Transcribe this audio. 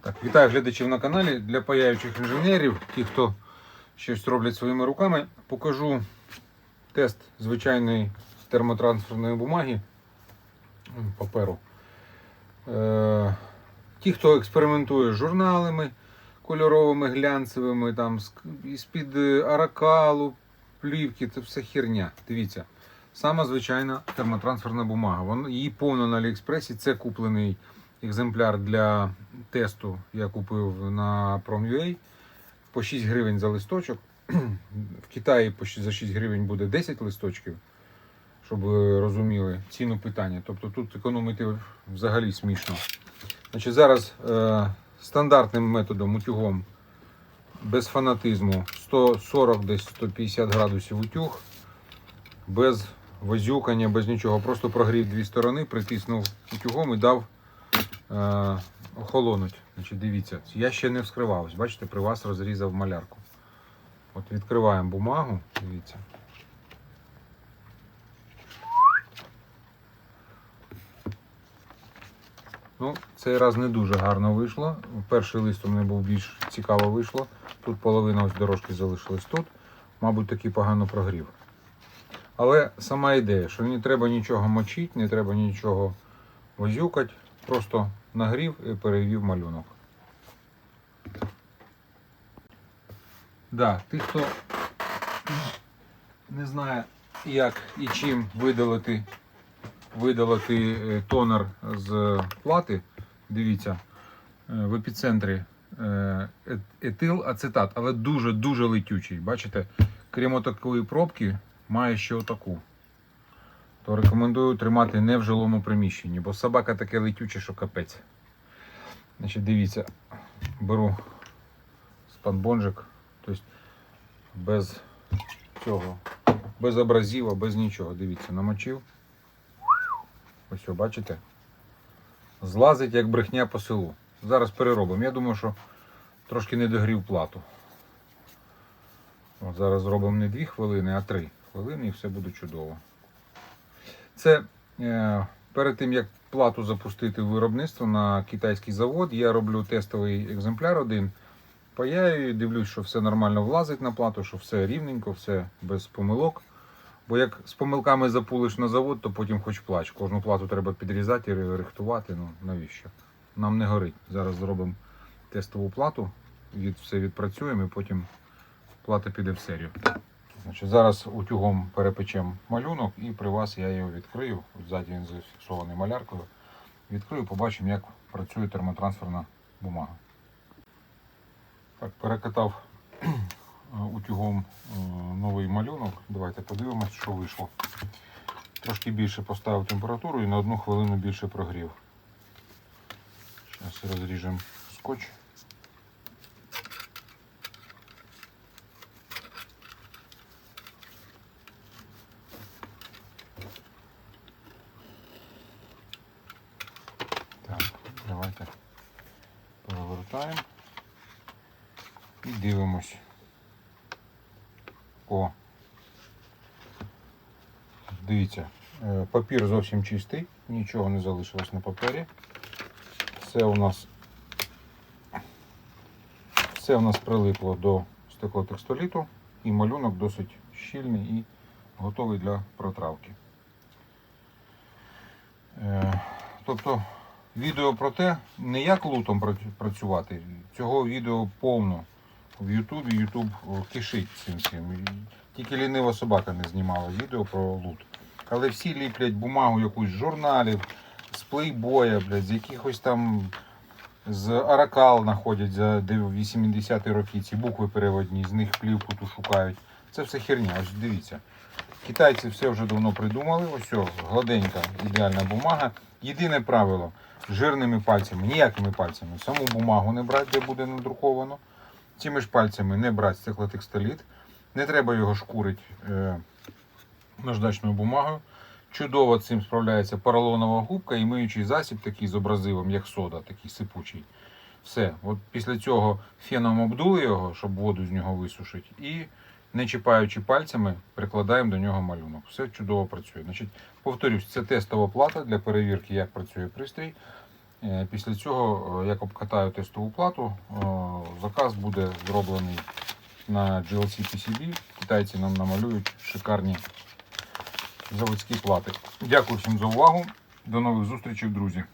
Так, вітаю глядачів на каналі. Для паяючих інженерів, ті, хто щось роблять своїми руками, покажу тест звичайної термотрансферної бумаги паперу. Е, ті, хто експериментує з журналами кольоровими, глянцевими, там, з- із-під е, аракалу, плівки, це все херня. Дивіться. Сама звичайна термотрансферна бумага. Вон, її повно на Аліекспресі. Це куплений екземпляр для тесту. Я купив на Prom.ua по 6 гривень за листочок. В Китаї за 6 гривень буде 10 листочків, щоб ви розуміли ціну питання. Тобто тут економити взагалі смішно. Значить, зараз е, стандартним методом утюгом без фанатизму 140 десь 150 градусів утюг, без возюкання, без нічого. Просто прогрів дві сторони, притиснув утюгом і дав е, охолонуть. Значить, дивіться, я ще не вскривав. Бачите, при вас розрізав малярку. От відкриваємо бумагу, дивіться. Ну, цей раз не дуже гарно вийшло. Перший лист у мене був більш цікаво вийшло. Тут половина ось дорожки залишилась тут. Мабуть, таки погано прогрів. Але сама ідея, що не треба нічого мочити, не треба нічого возюкати, просто нагрів і перевів малюнок. Да, тих, хто не знає, як і чим видалити, видалити е, тонер з плати, дивіться, е, в епіцентрі е, етил ацетат, але дуже-дуже летючий. Бачите, крім отакої пробки, має ще отаку. То рекомендую тримати не в жилому приміщенні, бо собака таке летюче, що капець. Значить, дивіться, беру спанбонжик, тобто без цього, без абразива, без нічого. Дивіться, намочив. Ось, бачите? Злазить як брехня по селу. Зараз переробимо. Я думаю, що трошки не догрів плату. От зараз зробимо не 2 хвилини, а 3 хвилини і все буде чудово. Це е, перед тим, як плату запустити в виробництво на китайський завод, я роблю тестовий екземпляр один. Паяю, дивлюсь, що все нормально влазить на плату, що все рівненько, все без помилок. Бо як з помилками запулиш на завод, то потім хоч плач. Кожну плату треба підрізати і рихтувати. Ну навіщо? Нам не горить. Зараз зробимо тестову плату, від, все відпрацюємо і потім плата піде в серію. Значить, зараз утюгом перепечемо малюнок і при вас я його відкрию. Ззаді він зафіксований маляркою. Відкрию, побачимо, як працює термотрансферна бумага. Так, перекатав е, утюгом е, новий малюнок. Давайте подивимось, що вийшло. Трошки більше поставив температуру і на одну хвилину більше прогрів. Зараз розріжемо скотч. Так, давайте перевертаємо і дивимось. О. Дивіться, е, папір зовсім чистий, нічого не залишилось на папері. Все у нас все у нас прилипло до стеклотекстоліту і малюнок досить щільний і готовий для протравки. Е, Тобто відео про те, не як лутом працювати. Цього відео повно в Ютубі. Ютуб кишить цим всім. Тільки лінива собака не знімала відео про лут. Але всі ліплять бумагу якусь з журналів, з плейбоя, блядь, з якихось там з Аракал знаходять за 80-ті роки ці букви переводні, з них плівку ту шукають. Це все херня. Ось дивіться. Китайці все вже давно придумали. Ось гладенька, ідеальна бумага. Єдине правило жирними пальцями, ніякими пальцями. Саму бумагу не брати, де буде надруковано. Цими ж пальцями не брати стеклотекстоліт. Не треба його шкурити е, наждачною бумагою. Чудово цим справляється поролонова губка і миючий засіб такий з образивом, як сода, такий сипучий. Все. От після цього феном обдули його, щоб воду з нього висушити. І не чіпаючи пальцями, прикладаємо до нього малюнок. Все чудово працює. Значить, повторюсь, це тестова плата для перевірки, як працює пристрій. Е, Після цього, е, як обкатаю тестову плату, е, заказ буде зроблений на GLC PCB. Китайці нам намалюють шикарні заводські плати. Дякую всім за увагу. До нових зустрічей, друзі.